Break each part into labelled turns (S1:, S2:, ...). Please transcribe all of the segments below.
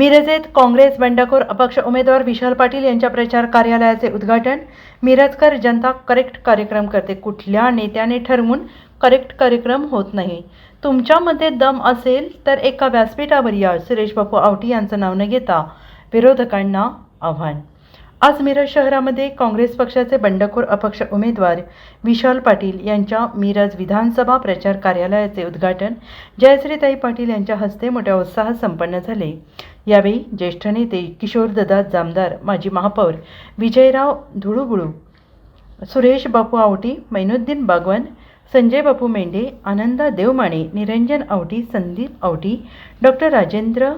S1: मिरजेत काँग्रेस बंडखोर अपक्ष उमेदवार विशाल पाटील यांच्या प्रचार कार्यालयाचे उद्घाटन. मिरजकर जनता करेक्ट कार्यक्रम करते. कुठल्या नेत्याने ठरवून करेक्ट कार्यक्रम होत नाही? तुमच्यामध्ये दम असेल तर एका व्यासपीठावर या. सुरेश बापू आवटी यांचं नाव न घेता विरोधकांना आव्हान. आज मिरज शहरामध्ये काँग्रेस पक्षाचे बंडखोर अपक्ष उमेदवार विशाल पाटील यांच्या मिरज विधानसभा प्रचार कार्यालयाचे उद्घाटन जयश्रीताई पाटील यांच्या हस्ते मोठ्या उत्साहात संपन्न झाले. यावेळी ज्येष्ठ नेते किशोरदादा जामदार माजी महापौर विजयराव धुळुबुळू सुरेश बापू आवटी मैनुद्दीन बागवन संजय बापू मेंढे आनंदा देवमाणे निरंजन आवटी संदीप आवटी डॉक्टर राजेंद्र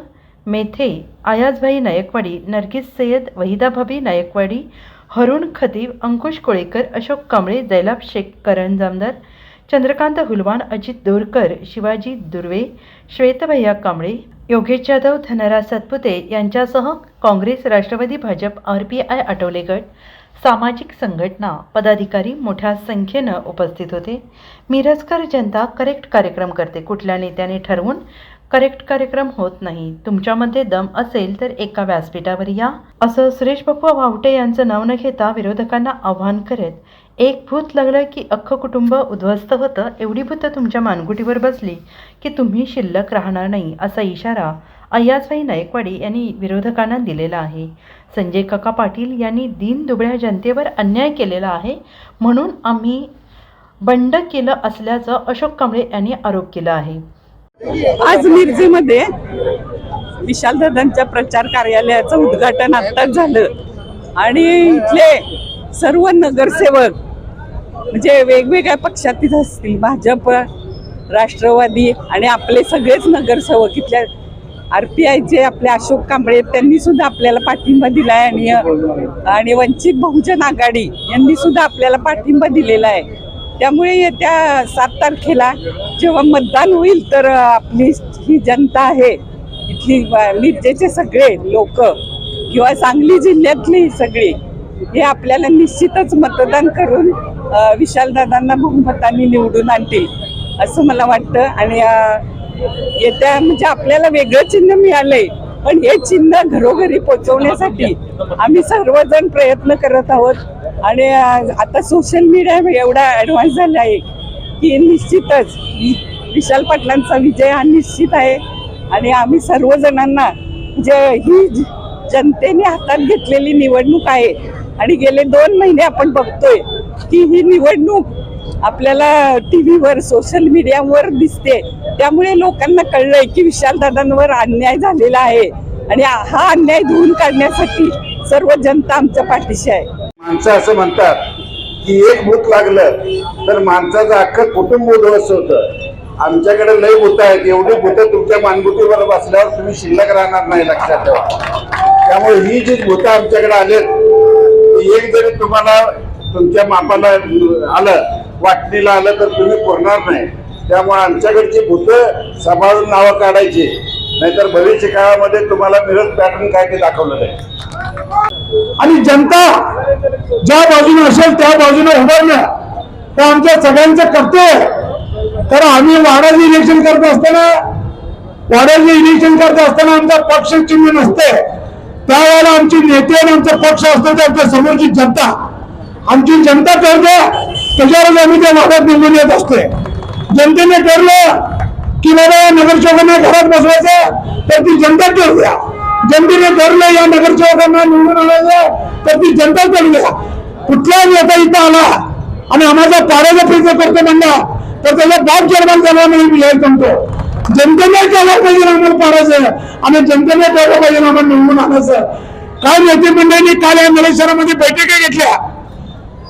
S1: मेथे आयाजभाई नायकवाडी नरगिस सय्यद वहिदाभाबी नायकवाडी हरुण खतीब अंकुश कोळेकर अशोक कांबळे जैलाब शेख करण जामदार चंद्रकांत हुलवाण अजित दोरकर शिवाजी दुर्वे श्वेतभैया कांबळे योगेश जाधव धनराज सातपुते यांच्यासह Congress Rashtrawadi Bhajap R P I Athawale गट सामाजिक संघटना पदाधिकारी मोठ्या संख्येनं उपस्थित होते. मिरजकर जनता करेक्ट कार्यक्रम करते कुठल्या नेत्याने ठरवून करेक्ट कार्यक्रम होत नाही. तुमच्यामध्ये दम असेल तर एका व्यासपीठावर या. असं सुरेश बापू वावटे यांचं नाव न घेता विरोधकांना आव्हान करत एक भूत लागलं की अख्खं कुटुंब उद्ध्वस्त होतं. एवढी भूतं तुमच्या मानगुटीवर बसली की तुम्ही शिल्लक राहणार नाही असा इशारा अय्याजभाई नायकवाडी यांनी विरोधकांना दिलेला आहे. संजय काका पाटील यांनी दीन दुबळ्या जनतेवर अन्याय केलेला आहे म्हणून आम्ही बंड केलं असल्याचं अशोक कांबळे यांनी आरोप केला आहे.
S2: आज मिरजेमध्ये विशालदादांच्या प्रचार कार्यालयाचं उद्घाटन आत्ताच झालं. आणि इथले सर्व नगरसेवक म्हणजे वेगवेगळ्या पक्षातील असतील भाजप राष्ट्रवादी आणि आपले सगळेच नगरसेवक इथल्या आर पी आयचे आपले अशोक कांबळे त्यांनी सुद्धा आपल्याला पाठिंबा दिलाय. आणि आणि वंचित बहुजन आघाडी यांनी सुद्धा आपल्याला पाठिंबा दिलेला आहे. त्यामुळे येत्या सात तारखेला जेव्हा मतदान होईल तर आपली ही जनता आहे इथली मिरजेचे सगळे लोक किंवा सांगली जिल्ह्यातली सगळी हे आपल्याला निश्चितच मतदान करून विशालदादांना बहुमताने निवडून आणतील असं मला वाटतं. आणि येत्या म्हणजे आपल्याला वेगळं चिन्ह मिळालंय पण हे चिन्ह घरोघरी पोहोचवण्यासाठी आम्ही सर्वजण प्रयत्न करत आहोत. आणि आता सोशल मीडिया एवढा ॲडव्हान्स झाला आहे की निश्चितच वि- विशाल पाटलांचा विजय हा निश्चित आहे. आणि आम्ही सर्वजणांना जे ही जनतेने हातात घेतलेली निवडणूक आहे आणि गेले दोन महिने आपण बघतोय की ही निवडणूक आपल्याला टी व्हीवर सोशल मीडियावर दिसते. त्यामुळे लोकांना कळलंय की विशालदादांवर अन्याय झालेला आहे. आणि हा अन्याय धुवून काढण्यासाठी सर्व जनता आमच्या पाठीशी आहे.
S3: माणसं असं म्हणतात की एक भूत लागलं तर माणसाचं अख्खं कुटुंब उद्ध्वस्त होतं. आमच्याकडे लय भूत आहेत. एवढी भूतं तुमच्या मानगुटीवर बसल्यावर तुम्ही शिल्लक राहणार नाही लक्षात ठेवा. त्यामुळे ही जी भूतं आमच्याकडे आलेत एक जरी तुम्हाला तुमच्या मापाला आलं वाटणीला आलं तर तुम्ही पुरणार नाही. त्यामुळे आमच्याकडची भूतं सांभाळून नावं काढायची नाहीतर भविष्य काळामध्ये तुम्हाला मिळत पॅटर्न काय ते दाखवलं नाही
S4: आणि जनता ज्या बाजूने असेल त्या बाजूने उभारणं तर आमच्या सगळ्यांचं कर्तव्य तर आम्ही वाड्याचं इलेक्शन करत असताना वाड्याचं इलेक्शन करत असताना आमचा पक्ष चिन्ह नसते. त्यावेळेला आमची नेते आणि आमचा पक्ष असतो तर आमच्या समोरची जनता. आमची जनता ठरते त्याच्यावरच आम्ही त्या भागात निवडून येत असतोय. जनतेने ठरलं की बाबा नगरसेवकांना घरात बसवायचं तर ती जनता ठरवू जनतेने ठरलं या नगरसेवकांना निवडून आणायचं तर ती जनता ठरवू द्या नेता इथं आला आणि आम्हाला पाण्याचा प्रयत्न करतो म्हणला तर त्याचा बाप जन्माला झाला म्हणून मी हे सांगतो जनतेने केलं पाहिजे आम्हाला पाडायचं आणि जनतेने ठरवलं पाहिजे आम्हाला निवडून आणायचं. काय नेते मंडळींनी काल या नरेश्वरामध्ये बैठका घेतल्या.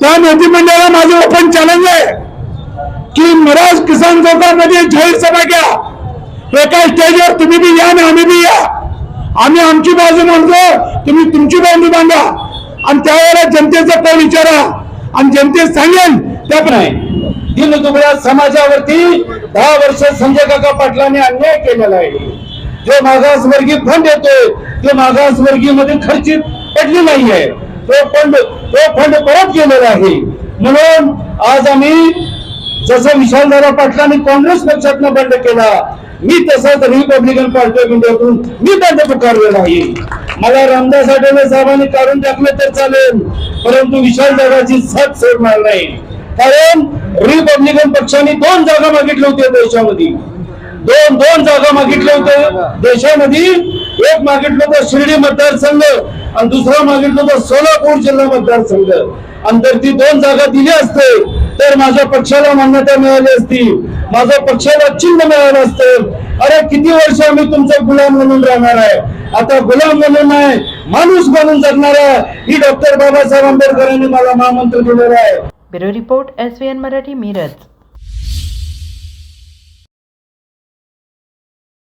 S4: त्या मंत्रिमंडळाला माझं ओपन चॅलेंज आहे की मराज किसान चौकामध्ये जाहीर सभा घ्या. एका स्टेजवर तुम्ही बी या आणि आम्ही बी या. आम्ही आमची बाजू मांडतो तुम्ही तुमची बाजू मांडा. आणि त्यावेळेला जनतेचा कल विचारा. आणि जनतेत सांगेल त्याप्रमाणे
S5: दिनदुबळ्या समाजावरती दहा वर्ष संजय काका पाटलांनी अन्याय केलेला आहे. जो मागासवर्गीय फंड येतोय ते मागासवर्गीयमध्ये खर्चित पडली नाहीये. तो फंड तो फंड परत गेलेला आहे. म्हणून आज आम्ही जसं विशालदादा पाटलांनी काँग्रेस पक्षातनं बंड केला मी तसाच रिपब्लिकन पार्टी ऑफ इंडियातून मी बंड पुकारलेला आहे. मला रामदास आठवले साहेबांनी काढून टाकलं तर चालेल परंतु विशाल दादाची साथ सोडणार नाही. कारण रिपब्लिकन पक्षाने दोन जागा मागितल्या होत्या देशामध्ये. दोन दोन जागा मागितल्या होत्या देशामध्ये. एक मागितलं होतं शिर्डी मतदारसंघ आणि दुसरा मागितलं तर सोलापूर जिल्हा मतदारसंघ. आणि जर ती दोन जागा दिली असते तर माझ्या पक्षाला मान्यता मिळाली असती. माझ्या पक्षाला चिन्ह मिळालं असतं. अरे किती वर्ष आम्ही तुमचा गुलाम म्हणून राहणार आहे? आता गुलाम म्हणून नाही माणूस म्हणून जगणार आहे. ही डॉक्टर बाबासाहेब आंबेडकरांनी मला महामंत्र दिलेला आहे.
S1: Bureau report S N Marathi Miraj.